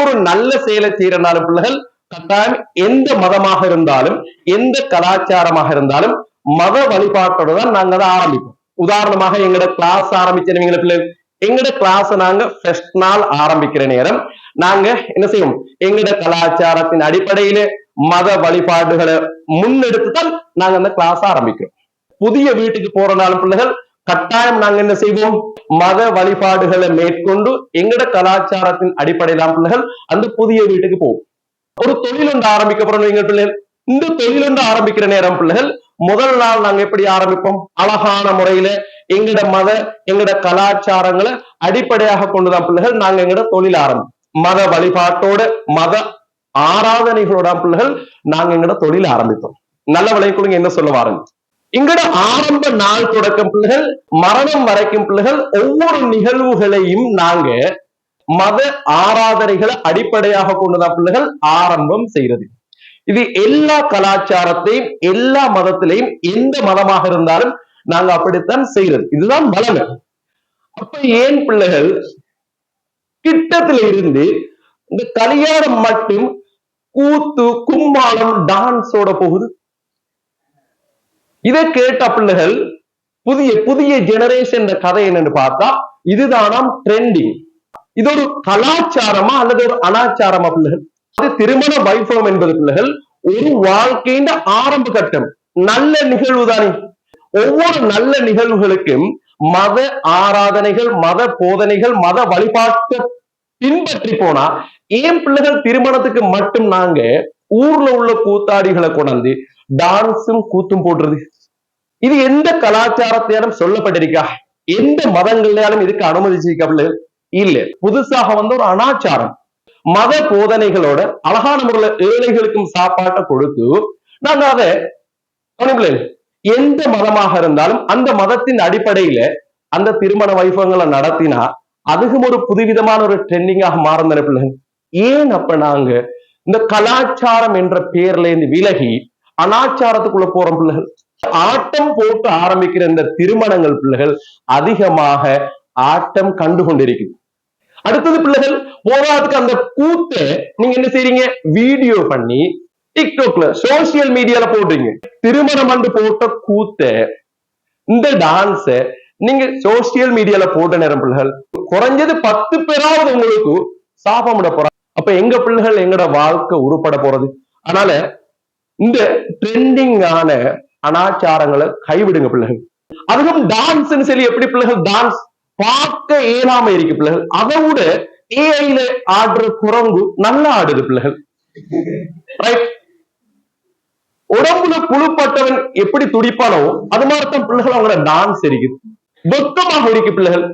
ஒரு நல்ல செயலை செய்யறனாலும் பிள்ளைகள் கட்டாயம் எந்த மதமாக இருந்தாலும் எந்த கலாச்சாரமாக இருந்தாலும் மத வழிபாட்டோட தான் நாங்க அதை ஆரம்பிப்போம். உதாரணமாக எங்கட கிளாஸ் ஆரம்பிச்சிருவீங்க பிள்ளைகள் எங்கட கிளாஸ் நாங்க ஃபர்ஸ்ட் நாள் ஆரம்பிக்கிற நேரம் நாங்க என்ன செய்வோம்? எங்கட கலாச்சாரத்தின் அடிப்படையில மத வழிபாடுகளை முன்னெடுத்து தான் நாங்க அந்த கிளாஸ் ஆரம்பிக்கிறோம். புதிய வீட்டுக்கு போறனாலும் பிள்ளைகள் கட்டாயம் நாங்க என்ன செய்வோம்? மத வழிபாடுகளை மேற்கொண்டு எங்கட கலாச்சாரத்தின் அடிப்படையிலாம் பிள்ளைகள் அந்த புதிய வீட்டுக்கு போவோம். ஒரு தொழில் ஒன்று ஆரம்பிக்க எங்க பிள்ளைகள். இந்த தொழில் ஒன்று ஆரம்பிக்கிற நேரம் பிள்ளைகள் முதல் நாள் நாங்க எப்படி ஆரம்பிப்போம்? அழகான முறையில எங்கட மத எங்கட கலாச்சாரங்களை அடிப்படையாக கொண்டுதான் பிள்ளைகள் நாங்க எங்கட தொழில் ஆரம்பிப்போம் மத வழிபாட்டோட மத ஆராதனைகளோட பிள்ளைகள் நாங்க எங்கட தொழில் ஆரம்பிப்போம் நல்ல விளைக்குழுங்க என்ன சொல்ல வாருங்க? எங்கட ஆரம்ப நாள் தொடக்கம் பிள்ளைகள் மரணம் வரைக்கும் பிள்ளைகள் ஒவ்வொரு நிகழ்வுகளையும் நாங்க மத ஆராதனைகளை அடிப்படையாக கொண்டுதான் பிள்ளைகள் ஆரம்பம் செய்யறது இது எல்லா கலாச்சாரத்தையும் எல்லா மதத்திலையும் எந்த மதமாக இருந்தாலும் நாங்க அப்படித்தான் செய்யறது இதுதான் பலமை அப்ப ஏன் பிள்ளைகள் கிட்டத்துல இருந்து இந்த கல்யாணம் மட்டும் கூத்து கும்மாளம் டான்ஸோட போகுது? இதை கேட்ட பிள்ளைகள் புதிய புதிய ஜெனரேஷன் கதை என்னன்னு பார்த்தா இதுதானாம் ட்ரெண்டிங் இது ஒரு கலாச்சாரமா அல்லது ஒரு அனாச்சாரமா பிள்ளைகள்? அது திருமண வைபவம் என்பது பிள்ளைகள் ஒரு வாழ்க்கையின் ஆரம்ப கட்டம். நல்ல நிகழ்வு தானே. ஒவ்வொரு நல்ல நிகழ்வுகளுக்கும் மத ஆராதனைகள் மத போதனைகள் மத வழிபாட்டை பின்பற்றி போனா ஏன் பிள்ளைகள் திருமணத்துக்கு மட்டும் நாங்க ஊர்ல உள்ள கூத்தாடிகளை கொண்டாந்து டான்ஸும் கூத்தும் போடுறது. இது எந்த கலாச்சாரத்தையாலும் சொல்லப்பட்டிருக்கா? எந்த மதங்களாலும் இதுக்கு அனுமதிச்சிருக்கல இல்ல புதுசாக வந்த ஒரு அனாச்சாரம். மத போதனைகளோட அழகான முறையில ஏழைகளுக்கும் சாப்பாட்டை கொடுத்து நாங்க அதை எந்த மதமாக இருந்தாலும் அந்த மதத்தின் அடிப்படையில அந்த திருமண வைபவங்களை நடத்தினா அதுக்கும் ஒரு புதுவிதமான ஒரு ட்ரெண்டிங்காக மாறுந்த பிள்ளைங்க ஏன் அப்ப நாங்க இந்த கலாச்சாரம் என்ற பெயர்ல இருந்து விலகி அனாச்சாரத்துக்குள்ள போற பிள்ளைகள். ஆட்டம் போட்டு ஆரம்பிக்கிற இந்த திருமணங்கள் பிள்ளைகள் அதிகமாக ஆட்டம் கண்டு கொண்டிருக்குது அடுத்தது பிள்ளைகள் போராதுக்கு அந்த கூத்தை நீங்க என்ன செய்றீங்க? வீடியோ பண்ணி டிக்டாக்ல சோசியல் மீடியால போடுறீங்க. திருமணம் வந்து போட்ட கூத்த இந்த டான்ஸ நீங்க சோசியல் மீடியால போட்ட நேரம் பிள்ளைகள் குறைஞ்சது பத்து பேராவது உங்களுக்கு சாபமிட போறாங்க அப்ப எங்க பிள்ளைகள் எங்கட வாழ்க்கை உருப்பட போறது? அதனால இந்த ட்ரெண்டிங்கான அனாச்சாரங்களை கைவிடுங்க பிள்ளைகள். அதுவும் டான்ஸ்னு சொல்லி எப்படி பிள்ளைகள் டான்ஸ் பார்க்க இயலாம இருக்கு பிள்ளைகள். அதை விட ஏஐல ஆடுற குரங்கு நல்லா ஆடுது பிள்ளைகள். ரைட் உடம்புல புழுப்பட்டவன் எப்படி துடிப்பானோ அது மாதிரி தான் பிள்ளைகள் அவங்களோட டான்ஸ் இருக்குது வெக்கமாக இருக்கு பிள்ளைகள்.